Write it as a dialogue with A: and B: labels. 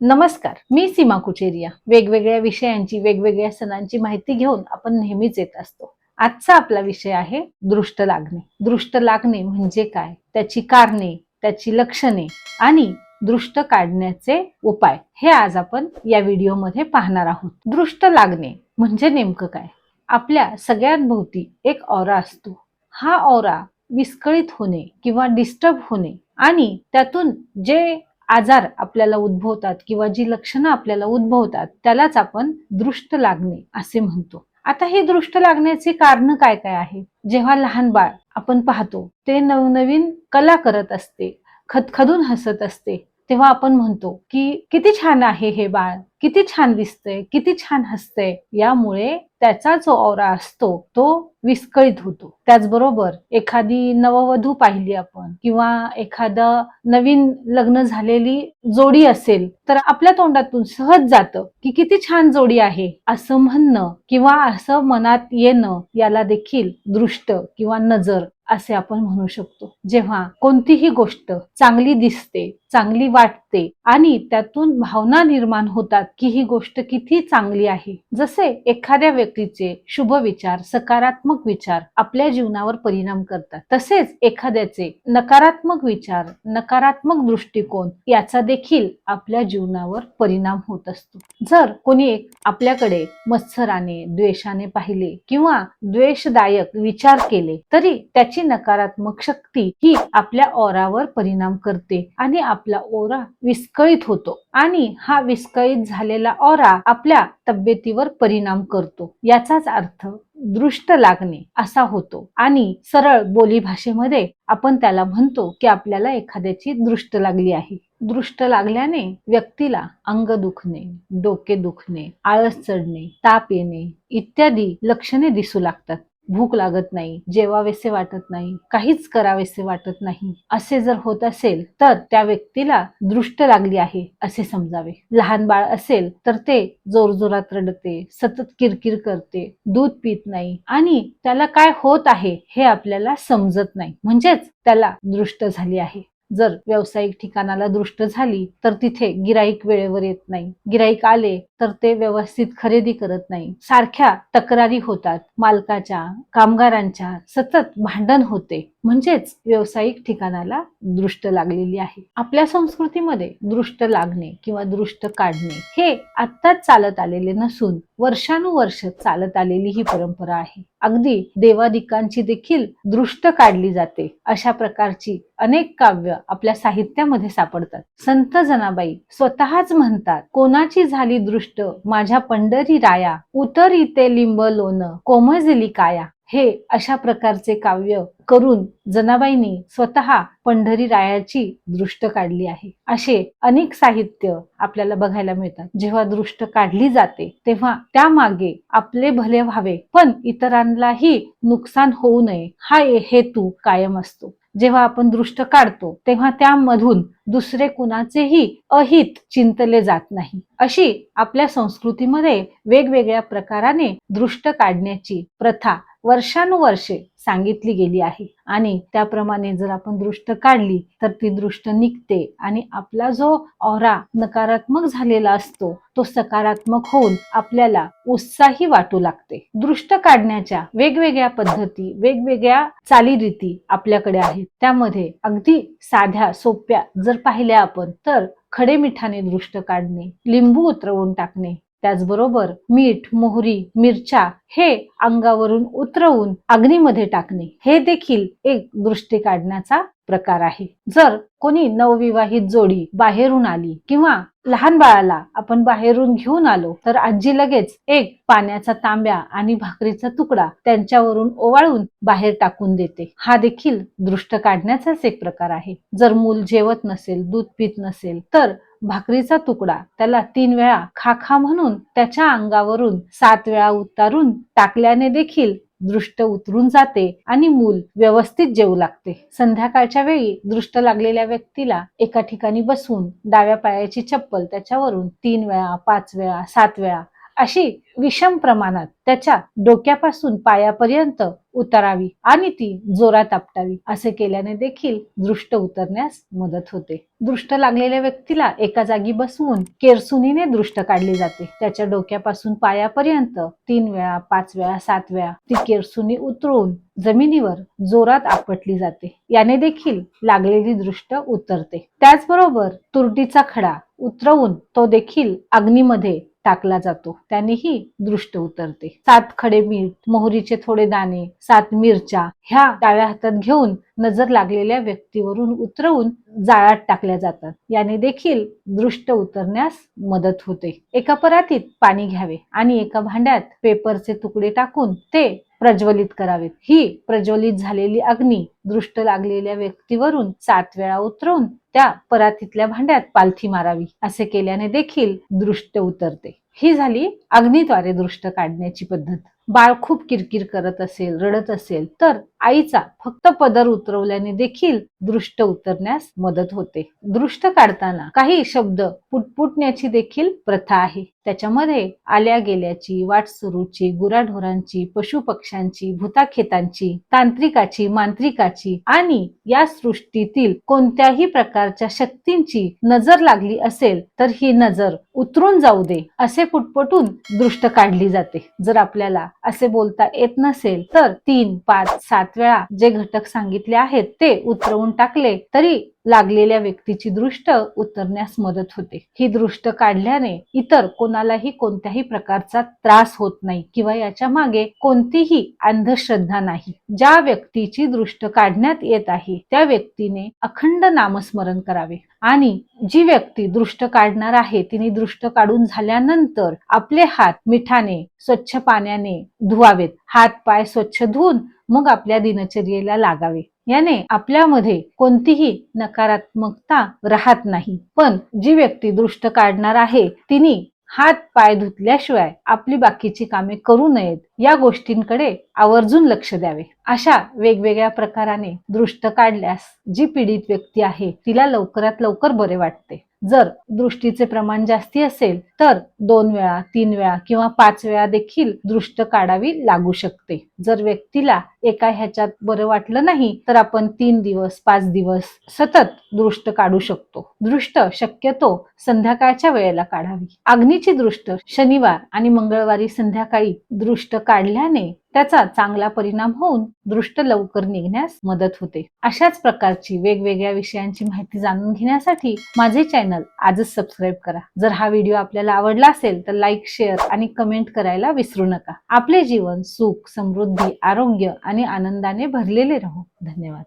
A: नमस्कार मी सीमा कुचेरिया. वेगवेगळ्या विषयांची वेगवेगळ्या सणांची माहिती घेऊन आपण नेहमीच येत असतो. आजचा आपला विषय आहे दृष्ट लागणे. दृष्ट लागणे म्हणजे काय? त्याची कारणे त्याची लक्षणे आणि दृष्ट काढण्याचे उपाय हे आज आपण या व्हिडिओमध्ये पाहणार आहोत. दृष्ट लागणे म्हणजे नेमकं काय? आपल्या सगळ्यात भोवती एक औरा असतो. हा औरा विस्कळीत होणे किंवा डिस्टर्ब होणे आणि त्यातून जे आजार आपल्याला उद्भवतात किंवा जी लक्षणं आपल्याला उद्भवतात त्यालाच आपण दृष्ट लागणे असे म्हणतो. आता हे दृष्ट लागण्याची कारण काय काय आहे? जेव्हा लहान बाळ आपण पाहतो ते नवनवीन कला करत असते खदखदून हसत असते तेव्हा आपण म्हणतो की किती छान आहे हे बाळ. किती छान दिसतंय किती छान हसतंय यामुळे त्याचा जो औरा असतो तो विस्कळीत होतो. त्याचबरोबर एखादी नववधू पाहिली आपण किंवा एखादं नवीन लग्न झालेली जोडी असेल तर आपल्या तोंडातून सहज जातं की किती छान जोडी आहे असं म्हणणं किंवा असं मनात येणं याला देखील दृष्ट किंवा नजर असे आपण म्हणू शकतो. जेव्हा कोणतीही गोष्ट चांगली दिसते चांगली वाटते आणि त्यातून भावना निर्माण होतात की ही गोष्ट किती चांगली आहे. जसे एखाद्या व्यक्तीचे शुभ विचार सकारात्मक विचार आपल्या जीवनावर परिणाम करतात. तसेच एखाद्याचे नकारात्मक विचार नकारात्मक दृष्टिकोन याचा देखील आपल्या जीवनावर परिणाम होत असतो. जर कोणी एक आपल्याकडे मत्सराने द्वेषाने पाहिले किंवा द्वेषदायक विचार केले तरी त्याची नकारात्मक शक्ती ही आपल्या ओरावर परिणाम करते आणि आपला ओरा विस्कळीत होतो आणि हा विस्कळीत झालेला ओरा आपल्या तब्येतीवर परिणाम करतो. याचाच अर्थ दृष्ट लागणे असा होतो आणि सरळ बोली भाषेमध्ये आपण त्याला म्हणतो की आपल्याला एखाद्याची दृष्ट लागली आहे. दृष्ट लागल्याने व्यक्तीला अंग दुखणे डोके दुखणे आळस चढणे ताप येणे इत्यादी लक्षणे दिसू लागतात. भूक लागत नाही जेवावेसे वाटत नाही काहीच करावेसे वाटत नाही. असे जर होत असेल तर त्या व्यक्तीला दृष्ट लागली आहे असे समजावे. लहान बाळ असेल तर ते जोरजोरात रडते सतत किरकिर करते दूध पित नाही आणि त्याला काय होत आहे हे आपल्याला समजत नाही. म्हणजेच त्याला दृष्ट झाली आहे. जर व्यावसायिक ठिकाणाला दृष्ट झाली तर तिथे गिराईक वेळेवर येत नाही. गिराईक आले तर ते व्यवस्थित खरेदी करत नाही. सारख्या तक्रारी होतात. मालकाच्या कामगारांच्या सतत भांडण होते. म्हणजेच व्यावसायिक ठिकाणाला दृष्ट लागलेली आहे. आपल्या संस्कृतीमध्ये दृष्ट लागणे किंवा दृष्ट काढणे हे आत्ताच चालत आलेले नसून वर्षानुवर्ष चालत आलेली ही परंपरा आहे. अगदी देवादिकांची देखील दृष्ट काढली जाते. अशा प्रकारची अनेक काव्य आपल्या साहित्यामध्ये सापडतात. संत जनाबाई स्वतःच म्हणतात कोणाची झाली दृष्ट माझ्या पंढरी राया उतरिते लिंब लोन कोमजली काया. हे अशा प्रकारचे काव्य करून जनाबाईंनी स्वतः पंढरी रायाची दृष्ट काढली आहे. असे अनेक साहित्य आपल्याला बघायला मिळतात. जेव्हा दृष्ट काढली जाते तेव्हा त्यामागे आपले भले व्हावे पण इतरांनाही नुकसान होऊ नये. हा हेतू कायम असतो. जेव्हा आपण दृष्ट काढतो तेव्हा त्यामधून दुसरे कुणाचेही अहित चिंतले जात नाही. अशी आपल्या संस्कृतीमध्ये वेगवेगळ्या प्रकाराने दृष्ट काढण्याची प्रथा वर्षानुवर्षे सांगितली गेली आहे. आणि त्याप्रमाणे जर आपण दृष्ट काढली तर ती दृष्ट निघते आणि आपला जो औरा नकारात्मक झालेला असतो तो सकारात्मक होऊन आपल्याला उत्साही वाटू लागते. दृष्ट काढण्याच्या वेगवेगळ्या पद्धती वेगवेगळ्या चालीरीती आपल्याकडे आहेत. त्यामध्ये अगदी साध्या सोप्या जर पाहिल्या आपण तर खडे मिठाने दृष्ट काढणे लिंबू उतरवून टाकणे त्याचबरोबर मीठ मोहरी मिरच्या हे अंगावरून उतरवून अग्नीमध्ये टाकणे. हे देखील एक दृष्टी काढण्याचा प्रकार आहे. जर कोणी नवविवाहित जोडी बाहेरून आली किंवा लहान बाळाला आपण बाहेरून घेऊन आलो तर आजी लगेच एक पाण्याचा तांब्या आणि भाकरीचा तुकडा त्यांच्यावरून ओवाळून बाहेर टाकून देते. हा देखील दृष्ट काढण्याचाच एक प्रकार आहे. जर मूल जेवत नसेल दूध पित नसेल तर भाकरीचा तुकडा त्याला तीन वेळा खा खा म्हणून त्याच्या अंगावरून सात वेळा उतारून टाकल्याने देखील दृष्ट उतरून जाते आणि मूल व्यवस्थित जेवू लागते. संध्याकाळच्या वेळी दृष्ट लागलेल्या व्यक्तीला एका ठिकाणी बसून डाव्या पायाची चप्पल त्याच्यावरून तीन वेळा पाच वेळा सात वेळा अशी विषम प्रमाणात त्याच्या डोक्यापासून पायापर्यंत उतरावी आणि ती जोरात आपटावी असे केल्याने देखील दृष्ट उतरण्यास मदत होते. दृष्ट लागलेल्या व्यक्तीला एका जागी बसवून केरसुनीने दृष्ट काढली जाते. त्याच्या डोक्यापासून पायापर्यंत तीन वेळा पाच वेळा सात वेळा ती केरसुनी उतरून जमिनीवर जोरात आपटली जाते. याने देखील लागलेली दृष्ट उतरते. त्याचबरोबर तुरटीचा खडा उतरवून तो देखील अग्नीमध्ये टाकला जातो. त्यानेही दृष्ट उतरते. सात खडे मीठ मोहरीचे थोडे दाणे सात मिरच्या ह्या डाव्या हातात घेऊन नजर लागलेल्या व्यक्तीवरून उतरवून जाळात टाकल्या जातात. याने देखील दृष्ट उतरण्यास मदत होते. एका परातीत पाणी घ्यावे आणि एका भांड्यात पेपरचे तुकडे टाकून ते प्रज्वलित करावेत. ही प्रज्वलित झालेली अग्नी दृष्ट लागलेल्या व्यक्तीवरून सात वेळा उतरवून त्या परातीतल्या भांड्यात पालथी मारावी असे केल्याने देखील दृष्ट उतरते. ही झाली अग्निद्वारे दृष्ट काढण्याची पद्धत. बाळ खूप किरकिर करत असेल रडत असेल तर आईचा फक्त पदर उतरवल्याने देखील दृष्ट उतरण्यास मदत होते. दृष्ट काढताना काही शब्द पुटपुटण्याची देखील प्रथा आहे. त्याच्यामध्ये आल्या गेल्याची वाटसरूची गुराढोरांची पशु पक्ष्यांची भूताखेतांची तांत्रिकाची मांत्रिकाची आणि या सृष्टीतील कोणत्याही प्रकारच्या शक्तींची नजर लागली असेल तर ही नजर उतरून जाऊ दे असे पुटपुटून दृष्ट काढली जाते. जर आपल्याला असे बोलता येत नसेल तर तीन पाच सात वेळा जे घटक सांगितले आहेत ते उतरवून टाकले तरी लागलेल्या व्यक्तीची दृष्ट उतरण्यास मदत होते. ही दृष्ट काढल्याने इतर कोणालाही कोणत्याही प्रकारचा त्रास होत नाही किंवा याच्या मागे कोणतीही अंधश्रद्धा नाही. ज्या व्यक्तीची दृष्ट काढण्यात येत आहे त्या व्यक्तीने अखंड नामस्मरण करावे. आणि जी व्यक्ती दृष्ट काढणार आहे तिने दृष्ट काढून झाल्यानंतर आपले हात मिठाने स्वच्छ पाण्याने धुवावेत. हात पाय स्वच्छ धुवून मग आपल्या दिनचर्येला लागावे. याने आपल्यामध्ये कोणतीही नकारात्मकता राहत नाही. पण जी व्यक्ती दृष्ट काढणार आहे तिने हात पाय धुतल्याशिवाय आपली बाकीची कामे करू नयेत. या गोष्टींकडे आवर्जून लक्ष द्यावे. अशा वेगवेगळ्या प्रकाराने दृष्ट काढल्यास जी पीडित व्यक्ती आहे तिला लवकरात लवकर बरे वाटते. जर दृष्टीचे प्रमाण जास्ती असेल तर दोन वेळा तीन वेळा किंवा पाच वेळा देखील दृष्ट काढावी लागू शकते. जर व्यक्तीला एका ह्याच्यात बरं वाटलं नाही तर आपण तीन दिवस पाच दिवस सतत दृष्ट काढू शकतो. दृष्ट शक्यतो संध्याकाळच्या वेळेला काढावी. अग्नीची दृष्ट शनिवार आणि मंगळवारी संध्याकाळी दृष्ट काढल्याने त्याचा चांगला परिणाम होऊन दृष्ट लवकर निघण्यास मदत होते. अशाच प्रकारची वेगवेगळ्या विषयांची माहिती जाणून घेण्यासाठी माझे चॅनल आजच सबस्क्राईब करा. जर हा व्हिडिओ आपल्याला आवडला असेल तर लाईक शेअर आणि कमेंट करायला विसरू नका. आपले जीवन सुख समृद्धी आरोग्य आणि आनंदाने भरलेले राहो. धन्यवाद.